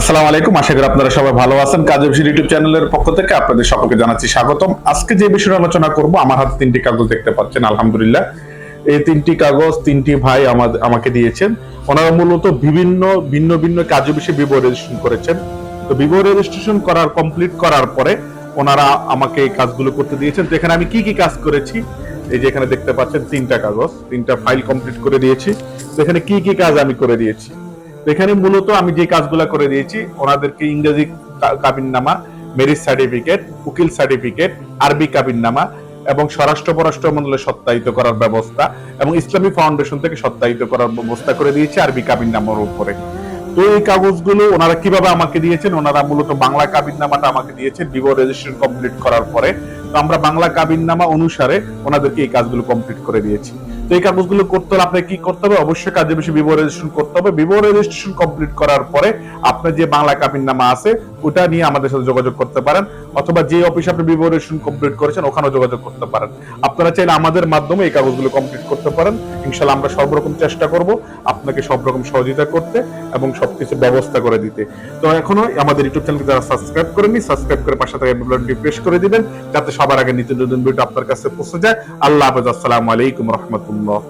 আসসালামু আলাইকুম। আশা করি আপনারা সবাই ভালো আছেন। কাজের বিষয় ইউটিউব চ্যানেলের পক্ষ থেকে আপনাদের সকলকে জানাচ্ছি স্বাগতম। আজকে যে বিষয়ে আলোচনা করব, আমার হাতে তিনটি কাগজ দেখতে পাচ্ছেন, আলহামদুলিল্লাহ। এই তিনটি কাগজ, তিনটি ভাই আমাকে দিয়েছেন। ওনারা মূলত বিভিন্ন, ভিন্ন ভিন্ন কাজের বিষয়ে বিবো রেজিস্ট্রেশন করেছেন। তো বিবো রেজিস্ট্রেশন করার কমপ্লিট করার পরে ওনারা আমাকে এই কাজগুলো করতে দিয়েছেন। তো এখানে আমি কি কি কাজ করেছি? এই যে এখানে দেখতে পাচ্ছেন তিনটা কাগজ, তিনটা ফাইল কমপ্লিট করে দিয়েছি। তো এখানে কি কি কাজ আমি করে দিয়েছি? এখানে মূলত আমি যে কাজগুলো করে দিয়েছি, ওনাদেরকে ইংরেজি কাবিননামা, মেরিট সার্টিফিকেট, উকিল সার্টিফিকেট, আরবি কাবিননামা এবং স্বরাষ্ট্র পররাষ্ট্র মন্ত্রণালয় সত্যায়িত করার ব্যবস্থা এবং ইসলামী ফাউন্ডেশন থেকে সত্যায়িত করার ব্যবস্থা করে দিয়েছে আরবি কাবিননামার উপরে। তো এই কাগজগুলো ওনারা কীভাবে আমাকে দিয়েছেন? ওনারা মূলত বাংলা কাবিননামাটা আমাকে দিয়েছেন বিবো রেজিস্ট্রেশন কমপ্লিট করার পরে। আমরা বাংলা কাবিননামা অনুসারে ওনাদেরকে এই কাজগুলো কমপ্লিট করে দিয়েছি। তো এই কাগজগুলো করতে হলে আপনাকে কি করতে হবে? অবশ্যই কাজে বেশি বিবো রেজিস্ট্রেশন করতে হবে। বিবো রেজিস্ট্রেশন কমপ্লিট করার পরে আপনার যে বাংলা কাবিননামা আছে, ওটা নিয়ে আমাদের সাথে যোগাযোগ করতে পারেন। অথবা যে অফিসে আপনি বিবো রেজিস্ট্রেশন কমপ্লিট করেছেন, ওখানেও যোগাযোগ করতে পারেন। আপনারা চাইলে আমাদের মাধ্যমে এই কাগজগুলো কমপ্লিট করতে পারেন। ইনশাল্লাহ আমরা সব রকম চেষ্টা করব আপনাকে সব রকম সহযোগিতা করতে এবং সবকিছু ব্যবস্থা করে দিতে। তো এখনও আমাদের ইউটিউব চ্যানেলকে যারা সাবস্ক্রাইব করেনি সাবস্ক্রাইব করে পাশে থেকে প্রেস করে দিবেন, যাতে সবার আগে নিত্য নতুন ভিডিও আপনার কাছে পৌঁছে যায়। আল্লাহ হাফেজ। আসসালামু আলাইকুম রহমতুল্লাহ।